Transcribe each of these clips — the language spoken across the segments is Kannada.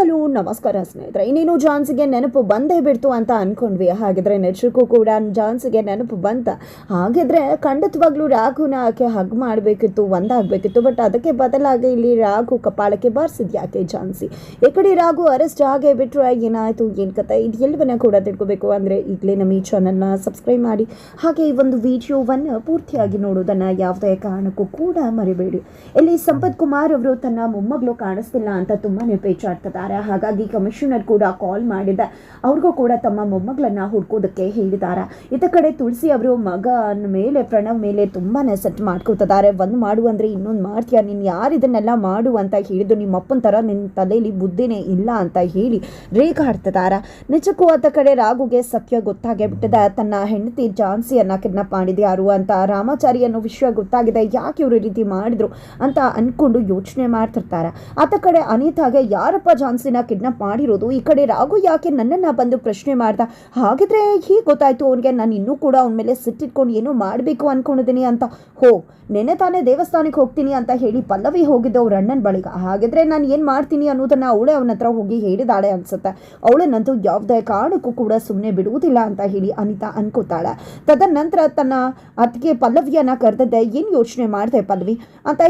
ಹಲೋ, ನಮಸ್ಕಾರ ಸ್ನೇಹಿತರೆ. ಇನ್ನೇನು ಜಾನ್ಸಿಗೆ ನೆನಪು ಬಂದೇ ಬಿಡ್ತು ಅಂತ ಅನ್ಕೊಂಡ್ವಿ. ಹಾಗಿದ್ರೆ ನಿಜಕ್ಕೂ ಕೂಡ ಜಾನ್ಸಿಗೆ ನೆನಪು ಬಂತ. ಹಾಗಿದ್ರೆ ಖಂಡಿತವಾಗ್ಲೂ ರಾಘುನ ಆಕೆ ಹಗ್ ಮಾಡಬೇಕಿತ್ತು, ಒಂದಾಗಬೇಕಿತ್ತು. ಬಟ್ ಅದಕ್ಕೆ ಬದಲಾಗಿ ಇಲ್ಲಿ ರಾಘು ಕಪಾಳಕ್ಕೆ ಬಾರಿಸಿದ್ಯಾಕೆ ಜಾನ್ಸಿ. ಈ ಕಡೆ ರಾಘು ಅರೆಸ್ಟ್ ಆಗೇ ಬಿಟ್ರೆ ಏನಾಯ್ತು, ಏನು ಕತೆ? ಇದು ಎಲ್ಲವನ್ನ ಕೂಡ ತಿಳ್ಕೊಬೇಕು. ಅಂದರೆ ಈಗಲೇ ನಮ್ಮ ಈ ಚಾನಲ್ನ ಸಬ್ಸ್ಕ್ರೈಬ್ ಮಾಡಿ. ಹಾಗೆ ಈ ಒಂದು ವಿಡಿಯೋವನ್ನು ಪೂರ್ತಿಯಾಗಿ ನೋಡೋದನ್ನು ಯಾವುದೇ ಕಾರಣಕ್ಕೂ ಕೂಡ ಮರಿಬೇಡಿ. ಇಲ್ಲಿ ಸಂಪತ್ ಕುಮಾರ್ ಅವರು ತನ್ನ ಮೊಮ್ಮಗಳು ಕಾಣಿಸ್ತಿಲ್ಲ ಅಂತ ತುಂಬಾನೇ ಪೇಚಾಡ್ತಿದ್ದಾರೆ ಹಾಗಾಗಿ ಕಮಿಷನರ್ ಕೂಡ ಕಾಲ್ ಮಾಡಿದೆ. ಅವ್ರಿಗೂ ಕೂಡ ತಮ್ಮ ಮೊಮ್ಮಗಳನ್ನ ಹುಡ್ಕೋದಕ್ಕೆ ಹೇಳಿದ್ದಾರೆ ಇತ್ತ ಕಡೆ ತುಳಸಿ ಅವರು ಮಗನ ಮೇಲೆ, ಪ್ರಣವ್ ಮೇಲೆ ತುಂಬಾ ಸೆಟ್ ಮಾಡ್ಕೋತಿದ್ದಾರೆ ಒಂದು ಮಾಡು ಅಂದ್ರೆ ಇನ್ನೊಂದು ಮಾಡ್ತೀಯ? ನೀನು ಯಾರು ಇದನ್ನೆಲ್ಲ ಮಾಡು ಅಂತ ಹೇಳಿದ್ದು? ನಿಮ್ಮ ಅಪ್ಪನ ಥರ ನಿನ್ನ ತಲೆಯಲ್ಲಿ ಬುದ್ಧಿನೇ ಇಲ್ಲ ಅಂತ ಹೇಳಿ ರೇಗಾಡ್ತಿದ್ದಾರೆ ನಿಜಕ್ಕೂ ಆತ ಕಡೆ ರಾಘುಗೆ ಸತ್ಯ ಗೊತ್ತಾಗೇ ಬಿಟ್ಟಿದೆ. ತನ್ನ ಹೆಂಡತಿ ಜಾನ್ಸಿಯನ್ನು ಕಿಡ್ನಾಪ್ ಮಾಡಿದ ಯಾರು ಅಂತ ರಾಮಾಚಾರಿಯನ್ನು ವಿಷಯ ಗೊತ್ತಾಗಿದೆ. ಯಾಕೆ ಇವರು ಈ ರೀತಿ ಮಾಡಿದ್ರು ಅಂತ ಅನ್ಕೊಂಡು ಯೋಚನೆ ಮಾಡ್ತಿರ್ತಾರೆ. ಆತ ಕಡೆ ಅನಿತಾಗೆ ಯಾರಪ್ಪ ಜಾನ್ಸಿನ ಕಿಡ್ನಾಪ್ ಮಾಡಿರೋದು ಈ ಕಡೆ ರಾಘು ಯಾಕೆ ನನ್ನನ್ನ ಬಂದು ಪ್ರಶ್ನೆ ಮಾಡ್ದ? ಹಾಗಿದ್ರೆ ಹೀಗೆ ಗೊತ್ತಾಯ್ತು ಅವನಿಗೆ ನಾನು ಇನ್ನೂ ಕೂಡ ಅವನ ಮೇಲೆ ಸಿಟ್ಟಿಟ್ಕೊಂಡು ಏನು ಮಾಡಬೇಕು ಅನ್ಕೊಂಡಿದೀನಿ ಅಂತ. ಹೋ ನೆನೆ ತಾನೇ ದೇವಸ್ಥಾನಕ್ಕೆ ಹೋಗ್ತೀನಿ ಅಂತ ಹೇಳಿ ಪಲ್ಲವಿ ಹೋಗಿದ್ದ ಅವ್ರ ಅಣ್ಣನ ಬಳಿಗ. ಹಾಗಿದ್ರೆ ನಾನು ಏನು ಮಾಡ್ತೀನಿ ಅನ್ನೋದನ್ನ ಅವಳೇ ಅವನ ಹತ್ರ ಹೋಗಿ ಹೇಳಿದಾಳೆ ಅನ್ಸುತ್ತೆ. ಅವಳನ್ನಂತೂ ಯಾವುದೇ ಕಾರಣಕ್ಕೂ ಕೂಡ ಸುಮ್ಮನೆ ಬಿಡುವುದಿಲ್ಲ ಅಂತ ಹೇಳಿ ಅನಿತಾ ಅನ್ಕೋತಾಳೆ. ತದನಂತರ ತನ್ನ ಅತ್ತಿಗೆ ಪಲ್ಲವಿಯನ್ನ ಕರೆದದ್ದೆ, ಏನು ಯೋಚನೆ ಮಾಡಿದೆ ಪಲ್ಲವಿ? ಅಂತ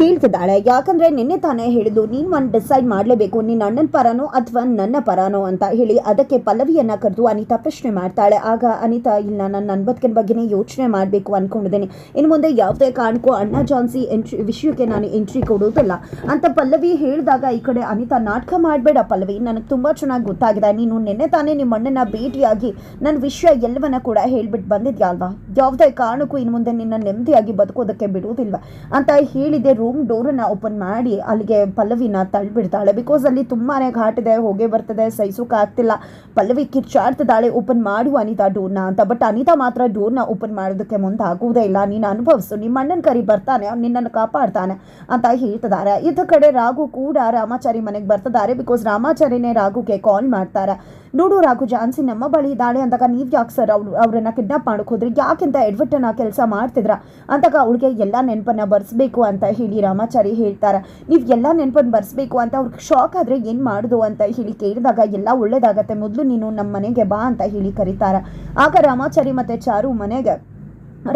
ಕೇಳ್ತಿದ್ದಾಳೆ. ಯಾಕಂದ್ರೆ ನಿನ್ನೆ ತಾನೇ ಹೇಳಿದ್ದು ನೀನ್ ಒಂದು ಡಿಸೈಡ್ ಮಾಡಲೇಬೇಕು. ನಿನ್ನ ಅಣ್ಣನ ಪರನೋ ಅಥವಾ ನನ್ನ ಪರನೋ ಅಂತ ಹೇಳಿ ಅದಕ್ಕೆ ಪಲ್ಲವಿಯನ್ನ ಕರೆದು ಅನಿತಾ ಪ್ರಶ್ನೆ ಮಾಡ್ತಾಳೆ. ಆಗ ಅನಿತಾ, ಇಲ್ಲ, ನಾನು ನನ್ನ ಬದುಕಿನ ಬಗ್ಗೆನೇ ಯೋಚನೆ ಮಾಡಬೇಕು ಅನ್ಕೊಂಡಿದ್ದೀನಿ. ಇನ್ನು ಮುಂದೆ ಯಾವುದೇ ಕಾರಣಕ್ಕೂ ಅಣ್ಣ ಜಾನ್ಸಿ ಎಂಟ್ರಿ ವಿಷಯಕ್ಕೆ ನಾನು ಎಂಟ್ರಿ ಕೊಡೋದಿಲ್ಲ ಅಂತ ಪಲ್ಲವಿ ಹೇಳಿದಾಗ ಈ ಕಡೆ ಅನಿತಾ, ನಾಟಕ ಮಾಡಬೇಡ ಪಲ್ಲವಿ. ನನಗೆ ತುಂಬಾ ಚೆನ್ನಾಗಿ ಗೊತ್ತಾಗಿದೆ. ನೀನು ನಿನ್ನೆ ತಾನೇ ನಿಮ್ಮ ಅಣ್ಣನ ಭೇಟಿಯಾಗಿ ನನ್ನ ವಿಷಯ ಎಲ್ಲವನ್ನ ಕೂಡ ಹೇಳ್ಬಿಟ್ಟು ಬಂದಿದ್ಯಾ ಅಲ್ವಾ? ಯಾವುದೇ ಕಾರಣಕ್ಕೂ ಇನ್ನು ಮುಂದೆ ನಿನ್ನ ನೆಮ್ಮದಿಯಾಗಿ ಬದುಕೋದಕ್ಕೆ ಬಿಡುವುದಿಲ್ಲ ಅಂತ ಹೇಳಿದೆ ರೂಮ್ ಡೋರನ್ನ ಓಪನ್ ಮಾಡಿ ಅಲ್ಲಿಗೆ ಪಲ್ಲವಿನ ತಳ್ಳಿಬಿಡ್ತಾಳೆ. ಬಿಕಾಸ್ ಅಲ್ಲಿ ತುಂಬಾನೇ ಘಾಟಿದೆ ಹೋಗೇ ಬರ್ತದೆ ಸಹಿಸೋಕ್ಕಾಗ್ತಿಲ್ಲ ಪಲ್ಲವಿ ಕಿರ್ಚಾಡ್ತಿದ್ದಾಳೆ ಓಪನ್ ಮಾಡು ಅನಿತಾ ಡೋರ್ನ ಅಂತ. ಬಟ್ ಅನಿತಾ ಮಾತ್ರ ಡೋರ್ನ ಓಪನ್ ಮಾಡೋದಕ್ಕೆ ಮುಂದೆ ಆಗುವುದೇ ಇಲ್ಲ. ನೀನು ಅನುಭವಿಸು ನಿಮ್ಮ ಅಣ್ಣನ ಕರಿ ಬರ್ತಾನೆ, ಅವ್ನು ನಿನ್ನನ್ನು ಕಾಪಾಡ್ತಾನೆ ಅಂತ ಹೇಳ್ತಿದ್ದಾರೆ. ಇದ್ದ ಕಡೆ ರಾಘು ಕೂಡ ರಾಮಾಚಾರಿ ಮನೆಗೆ ಬರ್ತಿದ್ದಾರೆ. ಬಿಕಾಸ್ ರಾಮಾಚಾರಿನೇ ರಾಘುಗೆ ಕಾಲ್ ಮಾಡ್ತಾರೆ. ನೋಡು ರಾಘು, ಜಾನ್ಸಿ ನಮ್ಮ ಬಳಿ ಇದ್ದಾಳೆ ಅಂದಾಗ ನೀವು ಯಾಕೆ ಸರ್ ಅವ್ರು ಅವ್ರನ್ನ ಕಿಡ್ನಾಪ್ ಮಾಡಕ್ ಹೋದ್ರಿ? ಯಾಕಿಂತ ಎಡ್ವರ್ಟನ್ನ ಕೆಲಸ ಮಾಡ್ತಿದ್ರ? ಅಂದಾಗ ಅವಳಿಗೆ ಎಲ್ಲ ನೆನಪನ್ನ ಬರ್ಸ್ಬೇಕು ಅಂತ ಹೇಳಿ ರಾಮಾಚಾರಿ ಹೇಳ್ತಾರ, ನೀವು ಎಲ್ಲ ನೆನಪನ್ನು ಬರ್ಸ್ಬೇಕು ಅಂತ ಅವ್ರಿಗೆ ಶಾಕ್ ಆದ್ರೆ ಏನು ಮಾಡುದು? ಅಂತ ಹೇಳಿ ಕೇಳಿದಾಗ, ಎಲ್ಲ ಒಳ್ಳೇದಾಗತ್ತೆ, ಮೊದಲು ನೀನು ನಮ್ಮ ಮನೆಗೆ ಬಾ ಅಂತ ಹೇಳಿ ಕರೀತಾರೆ. ಆಗ ರಾಮಾಚಾರಿ ಮತ್ತೆ ಚಾರು ಮನೆಗೆ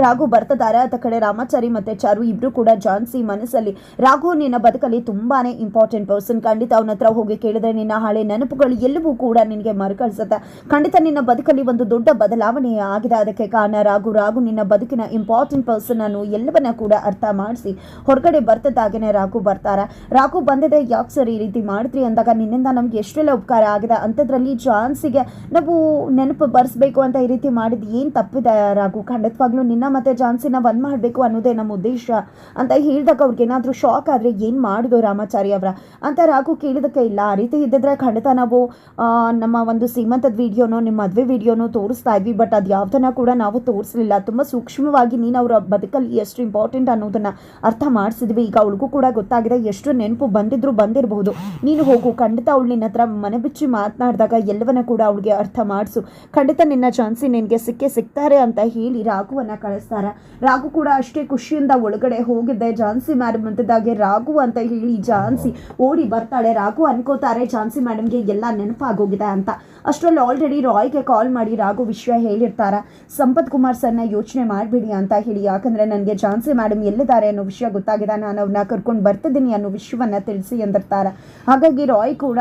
ರಾಘು ಬರ್ತಿದ್ದಾರೆ. ಆತ ಕಡೆ ರಾಮಾಚಾರಿ ಮತ್ತೆ ಚಾರು ಇಬ್ರು ಕೂಡ ಜಾನ್ಸಿ ಮನಸ್ಸಲ್ಲಿ. ರಾಘು, ನಿನ್ನ ಬದುಕಲ್ಲಿ ತುಂಬಾನೇ ಇಂಪಾರ್ಟೆಂಟ್ ಪರ್ಸನ್ ಖಂಡಿತ ಅವನ ಹತ್ರ ಹೋಗಿ ಕೇಳಿದ್ರೆ ನಿನ್ನ ಹಳೆ ನೆನಪುಗಳು ಎಲ್ಲವೂ ಕೂಡ ನಿನಗೆ ಮರುಕಳಿಸುತ್ತೆ ಖಂಡಿತ ನಿನ್ನ ಬದುಕಲ್ಲಿ ಒಂದು ದೊಡ್ಡ ಬದಲಾವಣೆ ಆಗಿದೆ. ಅದಕ್ಕೆ ಕಾರಣ ರಾಘು ರಾಘು, ನಿನ್ನ ಬದುಕಿನ ಇಂಪಾರ್ಟೆಂಟ್ ಪರ್ಸನ್ ಅನ್ನು ಎಲ್ಲವನ್ನ ಕೂಡ ಅರ್ಥ ಮಾಡಿಸಿ. ಹೊರಗಡೆ ಬರ್ತದಾಗೇನೆ ರಾಘು ಬರ್ತಾರೆ. ರಾಘು ಬಂದಿದೆ, ಯಾಕೆ ಸರ್ ಈ ರೀತಿ ಮಾಡಿದ್ರಿ ಅಂದಾಗ ನಿನ್ನಿಂದ ನಮ್ಗೆ ಎಷ್ಟೆಲ್ಲ ಉಪಕಾರ ಆಗಿದೆ. ಅಂಥದ್ರಲ್ಲಿ ಜಾನ್ಸಿಗೆ ನಾವು ನೆನಪು ಬರ್ಸ್ಬೇಕು ಅಂತ ಈ ರೀತಿ ಮಾಡಿದ್ದು ಏನು ತಪ್ಪಿದೆ ರಾಘು? ಖಂಡಿತವಾಗ್ಲೂ ನಿನ್ನ ಮತ್ತೆ ಜಾನ್ಸಿನ ಒಂದ್ ಮಾಡಬೇಕು ಅನ್ನೋದೇ ನಮ್ಮ ಉದ್ದೇಶ ಅಂತ ಹೇಳಿದಾಗ ಅವ್ರಿಗೆ ಏನಾದ್ರೂ ಶಾಕ್ ಆದರೆ ಏನು ಮಾಡಿದೋ ರಾಮಾಚಾರಿ ಅವರ? ಅಂತ ರಾಘು ಕೇಳಿದಕ್ಕೆ ಇಲ್ಲ. ಆ ರೀತಿ ಇದ್ದಿದ್ರೆ ಖಂಡಿತ ನಾವು ನಮ್ಮ ಒಂದು ಸೀಮಂತದ ವಿಡಿಯೋನೋ ನಿಮ್ಮ ಮದುವೆ ವಿಡಿಯೋನೋ ತೋರಿಸ್ತಾ ಇದ್ವಿ ಬಟ್ ಅದು ಯಾವುದನ್ನ ಕೂಡ ನಾವು ತೋರಿಸಲಿಲ್ಲ. ತುಂಬ ಸೂಕ್ಷ್ಮವಾಗಿ ನೀನು ಅವರ ಬದುಕಲ್ಲಿ ಎಷ್ಟು ಇಂಪಾರ್ಟೆಂಟ್ ಅನ್ನೋದನ್ನ ಅರ್ಥ ಮಾಡಿಸಿದ್ವಿ. ಈಗ ಅವಳಿಗೂ ಕೂಡ ಗೊತ್ತಾಗಿದೆ ಎಷ್ಟು ನೆನಪು ಬಂದಿದ್ರು ಬಂದಿರಬಹುದು ನೀನು ಹೋಗು. ಖಂಡಿತ ಅವಳು ನಿನ್ನ ಹತ್ರ ಮನೆ ಬಿಚ್ಚಿ ಮಾತನಾಡಿದಾಗ ಎಲ್ಲವನ್ನ ಕೂಡ ಅವಳಿಗೆ ಅರ್ಥ ಮಾಡಿಸು. ಖಂಡಿತ ನಿನ್ನ ಚಾನ್ಸಿ ನಿನಗೆ ಸಿಕ್ಕೇ ಸಿಗ್ತಾರೆ ಅಂತ ಹೇಳಿ ರಾಘುವನ್ನ ಕಳಿಸ್ತಾರೆ. ರಾಘು ಕೂಡ ಅಷ್ಟೇ ಖುಷಿಯಿಂದ ಒಳಗಡೆ ಹೋಗಿದ್ದೆ ಜಾನ್ಸಿ ಮ್ಯಾಡಮ್ ಅಂತಿದ್ದಾಗೆ ರಾಘು ಅಂತ ಹೇಳಿ ಜಾನ್ಸಿ ಓಡಿ ಬರ್ತಾಳೆ. ರಾಘು ಅನ್ಕೋತಾರೆ ಜಾನ್ಸಿ ಮ್ಯಾಡಮ್ಗೆ ಎಲ್ಲ ನೆನಪಾಗೋಗಿದೆ ಅಂತ. ಅಷ್ಟರಲ್ಲಿ ಆಲ್ರೆಡಿ ರಾಯ್ಗೆ ಕಾಲ್ ಮಾಡಿ ರಾಘು ವಿಷಯ ಹೇಳಿರ್ತಾರೆ. ಸಂಪತ್ ಕುಮಾರ್ ಸರ್ನ ಯೋಚನೆ ಮಾಡಬೇಡಿ ಅಂತ ಹೇಳಿ. ಯಾಕಂದ್ರೆ ನನಗೆ ಜಾನ್ಸಿ ಮ್ಯಾಡಮ್ ಎಲ್ಲಿದ್ದಾರೆ ಅನ್ನೋ ವಿಷಯ ಗೊತ್ತಾಗಿದೆ. ನಾನು ಅವ್ರನ್ನ ಕರ್ಕೊಂಡು ಬರ್ತಿದ್ದೀನಿ ಅನ್ನೋ ವಿಷಯವನ್ನ ತಿಳಿಸಿ ಅಂದಿರ್ತಾರೆ ಹಾಗಾಗಿ ರಾಯ್ ಕೂಡ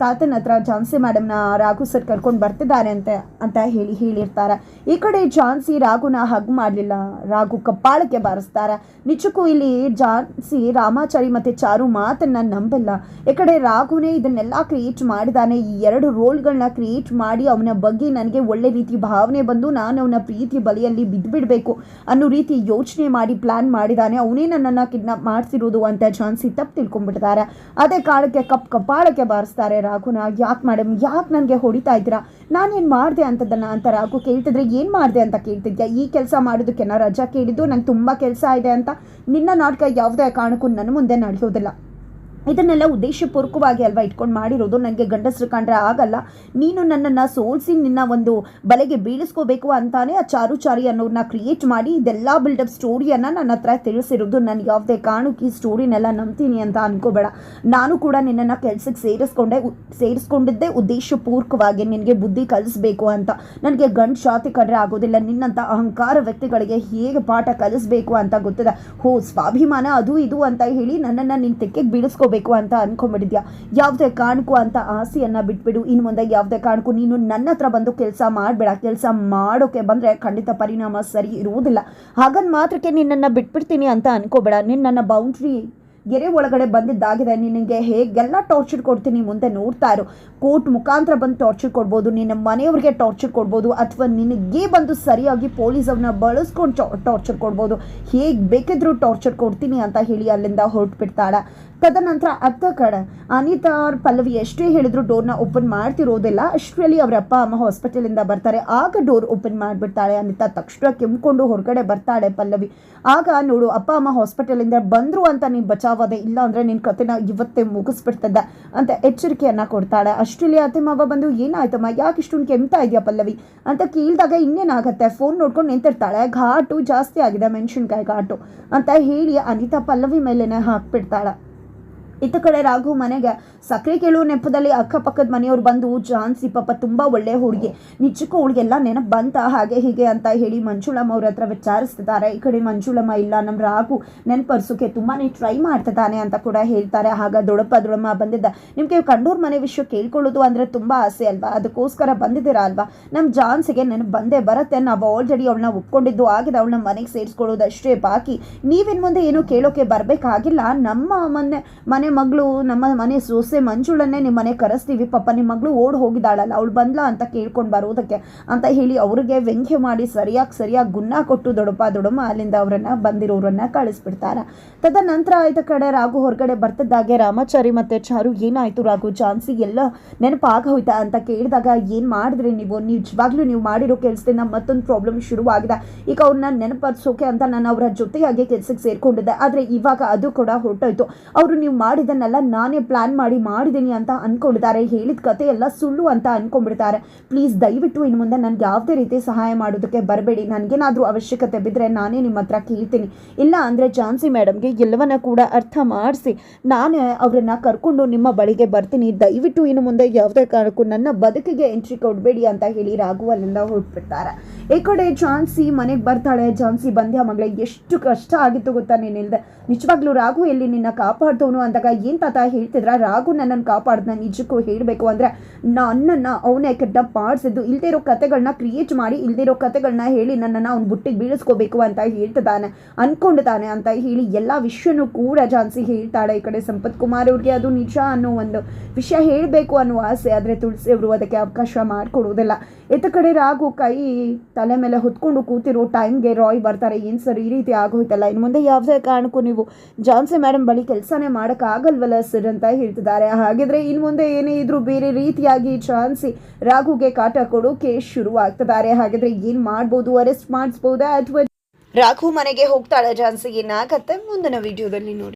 ತಾತನ ಹತ್ರ ಝಾನ್ಸಿ ಮೇಡಮ್ನ ರಾಘು ಸರ್ ಕರ್ಕೊಂಡು ಬರ್ತಿದ್ದಾರೆ ಅಂತ ಅಂತ ಹೇಳಿ ಹೇಳಿರ್ತಾರೆ. ಈ ಕಡೆ ಝಾನ್ಸಿ ರಾಘುನ ಹಗ್ ಮಾಡಲಿಲ್ಲ. ರಾಘು ಕಪ್ಪಾಳಕ್ಕೆ ಬಾರಿಸ್ತಾರೆ. ನಿಜಕ್ಕೂ ಇಲ್ಲಿ ಝಾನ್ಸಿ ರಾಮಾಚಾರಿ ಮತ್ತು ಚಾರು ಮಾತನ್ನು ನಂಬಲ್ಲ. ಈ ಕಡೆ ರಾಘುನೇ ಇದನ್ನೆಲ್ಲ ಕ್ರಿಯೇಟ್ ಮಾಡಿದಾನೆ. ಈ ಎರಡು ರೋಲ್ಗಳನ್ನ ಕ್ರಿಯೇಟ್ ಮಾಡಿ ಅವನ ಬಗ್ಗೆ ನನಗೆ ಒಳ್ಳೆ ರೀತಿ ಭಾವನೆ ಬಂದು ನಾನು ಅವನ ಪ್ರೀತಿ ಬಲಿಯಲ್ಲಿ ಬಿದ್ದುಬಿಡಬೇಕು ಅನ್ನೋ ರೀತಿ ಯೋಚನೆ ಮಾಡಿ ಪ್ಲಾನ್ ಮಾಡಿದಾನೆ. ಅವನೇ ನನ್ನನ್ನು ಕಿಡ್ನಾಪ್ ಮಾಡಿಸಿರೋದು ಅಂತ ಝಾನ್ಸಿ ತಪ್ಪು ತಿಳ್ಕೊಂಡ್ಬಿಡ್ತಾರೆ. ಅದೇ ಕಾಲಕ್ಕೆ ಕಪ್ ಕಪ್ಪಾಳಕ್ಕೆ ಬಾರಿಸ್ತಾರೆ ರಾಘುನ ಯಾಕೆ ಮೇಡಮ್ ಯಾಕೆ ನನಗೆ ಹೊಡಿತಾ ಇದ್ದೀರಾ? ನಾನೇನು ಮಾಡಿದೆ ಅಂತದನ್ನ ಅಂತ ರಾಘು ಕೇಳ್ತಿದ್ರೆ ಏನು ಮಾಡಿದೆ ಅಂತ ಕೇಳ್ತಿದ್ಯಾ? ಈ ಕೆಲಸ ಮಾಡೋದಕ್ಕೆ ನಾ ರಜಾ ಕೇಳಿದ್ದು ನಂಗೆ ತುಂಬ ಕೆಲಸ ಇದೆ ಅಂತ. ನಿನ್ನ ನಾಟಕ ಯಾವುದೇ ಕಾರಣಕ್ಕೂ ನನ್ನ ಮುಂದೆ ನಡೆಯೋದಿಲ್ಲ. ಇದನ್ನೆಲ್ಲ ಉದ್ದೇಶಪೂರ್ವಕವಾಗಿ ಅಲ್ವಾ ಇಟ್ಕೊಂಡು ಮಾಡಿರೋದು? ನನಗೆ ಗಂಡಸರು ಕಂಡ್ರೆ ಆಗಲ್ಲ. ನೀನು ನನ್ನನ್ನು ಸೋಲಿಸಿ ನಿನ್ನ ಒಂದು ಬಲೆಗೆ ಬೀಳಿಸ್ಕೋಬೇಕು ಅಂತಾನೆ ಆ ಚಾರು ಚಾರಿ ಅನ್ನೋರನ್ನ ಕ್ರಿಯೇಟ್ ಮಾಡಿ ಇದೆಲ್ಲ ಬಿಲ್ಡಪ್ ಸ್ಟೋರಿಯನ್ನು ನನ್ನ ಹತ್ರ ತಿಳಿಸಿರೋದು. ನಾನು ಯಾವುದೇ ಕಾರಣಕ್ಕೆ ಈ ಸ್ಟೋರಿನೆಲ್ಲ ನಂಬ್ತೀನಿ ಅಂತ ಅನ್ಕೋಬೇಡ. ನಾನು ಕೂಡ ನಿನ್ನನ್ನು ಕೆಲಸಕ್ಕೆ ಸೇರಿಸ್ಕೊಂಡೆ ಸೇರಿಸ್ಕೊಂಡಿದ್ದೆ ಉದ್ದೇಶಪೂರ್ವಕವಾಗಿ. ನಿನಗೆ ಬುದ್ಧಿ ಕಲಿಸ್ಬೇಕು ಅಂತ. ನನಗೆ ಗಂಡು ಶಾತಿ ಕಂಡ್ರೆ ಆಗೋದಿಲ್ಲ. ನಿನ್ನಂಥ ಅಹಂಕಾರ ವ್ಯಕ್ತಿಗಳಿಗೆ ಹೇಗೆ ಪಾಠ ಕಲಿಸ್ಬೇಕು ಅಂತ ಗೊತ್ತಿದೆ. ಹೋ, ಸ್ವಾಭಿಮಾನ ಅದು ಇದು ಅಂತ ಹೇಳಿ ನನ್ನನ್ನು ನಿನ್ನ ತೆಕ್ಕೆಗೆ ಬೀಳಿಸ್ಕೋಬೇಕು. ಅಂತ ಅನ್ಕೊಂಡ್ಬಿಟ್ಟಿದ್ಯಾ? ಯಾವುದೇ ಕಾರಣಕ್ಕೂ ಅಂತ ಆಸೆಯನ್ನು ಬಿಟ್ಬಿಡು. ಇನ್ನು ಮುಂದೆ ಯಾವುದೇ ಕಾರಣಕ್ಕೂ ನೀನು ನನ್ನ ಹತ್ರ ಬಂದು ಕೆಲಸ ಮಾಡಬೇಡ. ಕೆಲಸ ಮಾಡೋಕೆ ಬಂದರೆ ಖಂಡಿತ ಪರಿಣಾಮ ಸರಿ ಇರುವುದಿಲ್ಲ. ಹಾಗನ್ ಮಾತ್ರಕ್ಕೆ ನಿನ್ನನ್ನು ಬಿಟ್ಬಿಡ್ತೀನಿ ಅಂತ ಅನ್ಕೋಬೇಡ. ನಿನ್ನ ನನ್ನ ಬೌಂಡ್ರಿ ಗೆರೆ ಒಳಗಡೆ ಬಂದಿದ್ದಾಗಿದೆ. ನಿನಗೆ ಹೇಗೆಲ್ಲ ಟಾರ್ಚರ್ ಕೊಡ್ತೀನಿ ಮುಂದೆ ನೋಡ್ತಾ ಇರು. ಕೋರ್ಟ್ ಮುಖಾಂತರ ಬಂದು ಟಾರ್ಚರ್ ಕೊಡ್ಬೋದು, ನಿನ್ನ ಮನೆಯವ್ರಿಗೆ ಟಾರ್ಚರ್ ಕೊಡ್ಬೋದು, ಅಥವಾ ನಿನಗೆ ಬಂದು ಸರಿಯಾಗಿ ಪೊಲೀಸ್ ಅವ್ರನ್ನ ಬಳಸ್ಕೊಂಡು ಟಾರ್ಚರ್ ಕೊಡ್ಬೋದು. ಹೇಗೆ ಬೇಕಿದ್ರೂ ಟಾರ್ಚರ್ ಕೊಡ್ತೀನಿ ಅಂತ ಹೇಳಿ ಅಲ್ಲಿಂದ ಹೊರಟುಬಿಡ್ತಾಳೆ. ತದನಂತರ ಅತ್ತ ಕಡೆ ಅನಿತಾ ಅವ್ರ ಪಲ್ಲವಿ ಎಷ್ಟೇ ಹೇಳಿದ್ರು ಡೋರ್ನ ಓಪನ್ ಮಾಡ್ತಿರೋದಿಲ್ಲ. ಅಷ್ಟರಲ್ಲಿ ಅವ್ರ ಅಪ್ಪ, ಅಮ್ಮ ಹಾಸ್ಪಿಟಲಿಂದ ಬರ್ತಾರೆ. ಆಗ ಡೋರ್ ಓಪನ್ ಮಾಡಿಬಿಡ್ತಾಳೆ ಅನಿತಾ. ತಕ್ಷಣ ಕೆಮ್ಕೊಂಡು ಹೊರಗಡೆ ಬರ್ತಾಳೆ ಪಲ್ಲವಿ. ಆಗ ನೋಡು, ಅಪ್ಪ, ಅಮ್ಮ ಹಾಸ್ಪಿಟಲಿಂದ ಬಂದರು ಅಂತ ನೀನು ಬಚಾವದೆ ಇಲ್ಲ ಅಂದರೆ ನಿನ್ನ ಕತೆನ ಇವತ್ತೇ ಮುಗಿಸ್ಬಿಡ್ತದ ಅಂತ ಎಚ್ಚರಿಕೆಯನ್ನು ಕೊಡ್ತಾಳೆ. ಅಷ್ಟರಲ್ಲಿ ಅತ್ತೆ ಮಾವ ಬಂದು, ಏನಾಯ್ತಮ್ಮ? ಯಾಕೆ ಇಷ್ಟೊಂದು ಕೆಮ್ತಾ ಇದೆಯಾ ಪಲ್ಲವಿ? ಅಂತ ಕೇಳಿದಾಗ ಇನ್ನೇನಾಗತ್ತೆ? ಫೋನ್ ನೋಡ್ಕೊಂಡು ನಿಂತಿರ್ತಾಳೆ. ಘಾಟು ಜಾಸ್ತಿ ಆಗಿದೆ ಮೆಣಸಿನ್ಕಾಯಿ ಘಾಟು ಅಂತ ಹೇಳಿ ಅನಿತಾ ಪಲ್ಲವಿ ಮೇಲೇನೆ ಹಾಕ್ಬಿಡ್ತಾಳೆ. ಇತ್ತ ಕಡೆ ರಾಘು ಮನೆಗೆ ಸಕ್ಕರೆ ಕೇಳುವ ನೆಪದಲ್ಲಿ ಅಕ್ಕಪಕ್ಕದ ಮನೆಯವ್ರು ಬಂದು ಜಾನ್ಸಿ ಪಾಪ ತುಂಬ ಒಳ್ಳೆ ಹುಡುಗಿ. ನಿಜಕ್ಕೂ ಅವಳಿಗೆಲ್ಲ ನೆನಪು ಬಂತ ಹಾಗೆ ಹೀಗೆ ಅಂತ ಹೇಳಿ ಮಂಜುಳಮ್ಮ ಅವ್ರ ಹತ್ರ ವಿಚಾರಿಸ್ತಿದ್ದಾರೆ. ಈ ಕಡೆ ಮಂಜುಳಮ್ಮ, ಇಲ್ಲ ನಮ್ಮ ರಾಘು ನೆನಪರ್ಸೋಕೆ ತುಂಬಾ ಟ್ರೈ ಮಾಡ್ತಿದ್ದಾನೆ ಅಂತ ಕೂಡ ಹೇಳ್ತಾರೆ. ಆಗ ದೊಡಪ್ಪ ದೊಡಮ್ಮ ಬಂದಿದ್ದ, ನಿಮಗೆ ಕಂಡೂರ್ ಮನೆ ವಿಷಯ ಕೇಳ್ಕೊಳ್ಳೋದು ಅಂದರೆ ತುಂಬ ಆಸೆ ಅಲ್ವಾ? ಅದಕ್ಕೋಸ್ಕರ ಬಂದಿದ್ದೀರಾ ಅಲ್ವಾ? ನಮ್ಮ ಜಾನ್ಸಿಗೆ ನೆನಪು ಬಂದೇ ಬರುತ್ತೆ. ನಾವು ಆಲ್ರೆಡಿ ಅವಳನ್ನ ಒಪ್ಕೊಂಡಿದ್ದು ಆಗಿದೆ. ಅವಳನ್ನ ಮನೆಗೆ ಸೇರಿಸ್ಕೊಳ್ಳೋದು ಅಷ್ಟೇ ಬಾಕಿ. ನೀವಿನ್ ಮುಂದೆ ಏನು ಕೇಳೋಕೆ ಬರಬೇಕಾಗಿಲ್ಲ. ನಮ್ಮ ಮನೆ ಮನೆ ಮಗಳು, ನಮ್ಮ ಮನೆ ಸೊಸೆ ಮಂಜುಳನ್ನೇ ನಿಮ್ಮ ಮನೆ ಕರೆಸ್ತೀವಿ. ಪಾಪ ನಿಮ್ಮ ಮಗಳು ಓಡ್ ಹೋಗಿದ್ದಾಳಲ್ಲ, ಅವಳು ಬಂದ್ಲಾ ಅಂತ ಕೇಳ್ಕೊಂಡು ಬರೋದಕ್ಕೆ. ಅಂತ ಹೇಳಿ ಅವ್ರಿಗೆ ವ್ಯಂಗ್ಯ ಮಾಡಿ ಸರಿಯಾಗಿ ಸರಿಯಾಗಿ ಗುನ್ನ ಕೊಟ್ಟು ದೊಡಪ ದೊಡಮ್ಮ ಅಲ್ಲಿಂದ ಅವರನ್ನ ಬಂದಿರೋರನ್ನ ಕಳಿಸ್ಬಿಡ್ತಾರೆ. ತದನಂತರ ಆಯ್ತ ಕಡೆ ರಾಘು ಹೊರಗಡೆ ಬರ್ತಿದ್ದಾಗೆ. ರಾಮಾಚಾರಿ ಮತ್ತೆ ಚಾರು, ಏನಾಯ್ತು ರಾಘು? ಚಾನ್ಸಿ ಎಲ್ಲ ನೆನಪಾಗ ಹೋಯ್ತಾ ಅಂತ ಕೇಳಿದಾಗ, ಏನು ಮಾಡಿದ್ರಿ ನೀವು? ನಿಜವಾಗ್ಲೂ ನೀವು ಮಾಡಿರೋ ಕೆಲಸದಿಂದ ಮತ್ತೊಂದು ಪ್ರಾಬ್ಲಮ್ ಶುರುವಾಗಿದೆ. ಈಗ ಅವ್ರನ್ನ ನೆನಪರ್ಸೋಕೆ ಅಂತ ನಾನು ಅವರ ಜೊತೆಯಾಗಿ ಕೆಲಸಕ್ಕೆ ಸೇರಿಕೊಂಡಿದ್ದೆ. ಆದರೆ ಇವಾಗ ಅದು ಕೂಡ ಹೊರಟೋಯ್ತು. ಅವರು ನೀವು ಮಾಡಿದ್ದನ್ನೆಲ್ಲ ನಾನೇ ಪ್ಲಾನ್ ಮಾಡಿ ಮಾಡಿದ್ದೀನಿ ಅಂತ ಅಂದ್ಕೊಂಡಿದ್ದಾರೆ ಹೇಳಿದ ಕತೆ ಎಲ್ಲ ಸುಳ್ಳು ಅಂತ ಅಂದ್ಕೊಂಡ್ಬಿಡ್ತಾರೆ ಪ್ಲೀಸ್ ದಯವಿಟ್ಟು ಇನ್ನು ಮುಂದೆ ನನಗೆ ಯಾವುದೇ ರೀತಿ ಸಹಾಯ ಮಾಡೋದಕ್ಕೆ ಬರಬೇಡಿ. ನನಗೇನಾದರೂ ಅವಶ್ಯಕತೆ ಬಿದ್ದರೆ ನಾನೇ ನಿಮ್ಮ ಹತ್ರ ಕೇಳ್ತೀನಿ. ಇಲ್ಲ ಅಂದರೆ ಝಾನ್ಸಿ ಮೇಡಮ್ಗೆ ಎಲ್ಲವನ್ನ ಕೂಡ ಅರ್ಥ ಮಾಡಿಸಿ. ನಾನೇ ಅವರನ್ನ ಕರ್ಕೊಂಡು ನಿಮ್ಮ ಬಳಿಗೆ ಬರ್ತೀನಿ. ದಯವಿಟ್ಟು ಇನ್ನು ಮುಂದೆ ಯಾವುದೇ ಕಾರಣಕ್ಕೂ ನನ್ನ ಬದುಕಿಗೆ ಎಂಟ್ರಿ ಕೊಡಬೇಡಿ ಅಂತ ಹೇಳಿ ರಾಘು ಅಲ್ಲಿಂದ ಹೊರಟ್ಬಿಡ್ತಾರೆ. ಈ ಕಡೆ ಝಾನ್ಸಿ ಮನೆಗೆ ಬರ್ತಾಳೆ. ಝಾನ್ಸಿ ಬಂದ್ಯಾ ಮಗಳೇ, ಎಷ್ಟು ಕಷ್ಟ ಆಗಿತ್ತು ಗೊತ್ತಾ ನೀನಿಲ್ಲದೆ ನಿಜವಾಗ್ಲೂ ರಾಘು ಎಲ್ಲಿ ನಿನ್ನ ಕಾಪಾಡ್ತವನು ಅಂದಾಗ ಏನು ತಾತ ಹೇಳ್ತಿದ್ರ? ರಾಘು ನನ್ನನ್ನು ಕಾಪಾಡ್ದ ನಿಜಕ್ಕೂ ಹೇಳಬೇಕು ಅಂದರೆ ನನ್ನನ್ನು ಅವನೇ ಕೆಟ್ಟ ಪಾಡ್ಸಿದ್ದು ಇಲ್ದೇ ಇರೋ ಕತೆಗಳನ್ನ ಕ್ರಿಯೇಟ್ ಮಾಡಿ, ಇಲ್ದೇ ಇರೋ ಕತೆಗಳನ್ನ ಹೇಳಿ ನನ್ನನ್ನು ಅವ್ನ ಬುಟ್ಟಿಗೆ ಬೀಳಿಸ್ಕೋಬೇಕು ಅಂತ ಹೇಳ್ತಿದ್ದಾನೆ ಅನ್ಕೊಂಡಿದ್ದಾನೆ ಅಂತ ಹೇಳಿ ಎಲ್ಲ ವಿಷಯನೂ ಕೂಡ ಜಾನ್ಸಿ ಹೇಳ್ತಾಳೆ ಈ ಕಡೆ ಸಂಪತ್ ಕುಮಾರ್ ಅವ್ರಿಗೆ. ಅದು ನಿಜ ಅನ್ನೋ ಒಂದು ವಿಷಯ ಹೇಳಬೇಕು ಅನ್ನೋ ಆಸೆ ಆದರೆ ತುಳಸಿ ಅವರು ಅದಕ್ಕೆ ಅವಕಾಶ ಮಾಡಿಕೊಡೋದಿಲ್ಲ. ಇತ್ತ ಕಡೆ ರಾಘು ಕೈ ತಲೆ ಮೇಲೆ ಹೊತ್ಕೊಂಡು ಕೂತಿರೋ ಟೈಮ್ಗೆ ರಾಯ್ ಬರ್ತಾರೆ, ಏನು ಸರ್ ಈ ರೀತಿ ಆಗೋಯ್ತಲ್ಲ? ಇನ್ನು ಮುಂದೆ ಯಾವುದೇ ಕಾರಣಕ್ಕೂ ನೀವು ಜಾನ್ಸಿ ಮೇಡಮ್ ಬಳಿ ಕೆಲಸನೇ ಮಾಡೋಕ್ಕಾಗಲ್ವಲ್ಲ ಸರ್ ಅಂತ ಹೇಳ್ತಿದ್ದಾರೆ. ಹಾಗಿದ್ರೆ ಇನ್ನು ಮುಂದೆ ಏನೇ ಇದ್ರೂ ಬೇರೆ ರೀತಿಯಾಗಿ ಜಾನ್ಸಿ ರಾಘುಗೆ ಕಾಟ ಕೊಡೋಕೆ ಶುರು ಆಗ್ತಿದ್ದಾರೆ ಹಾಗಿದ್ರೆ ಏನು ಮಾಡ್ಬೋದು? ಅರೆಸ್ಟ್ ಮಾಡಿಸ್ಬೋದಾ ಅಥವಾ ರಾಘು ಮನೆಗೆ ಹೋಗ್ತಾಳೆ ಝಾನ್ಸಿ ಏನಾಗತ್ತೆ ಮುಂದಿನ ವಿಡಿಯೋದಲ್ಲಿ ನೋಡಿ.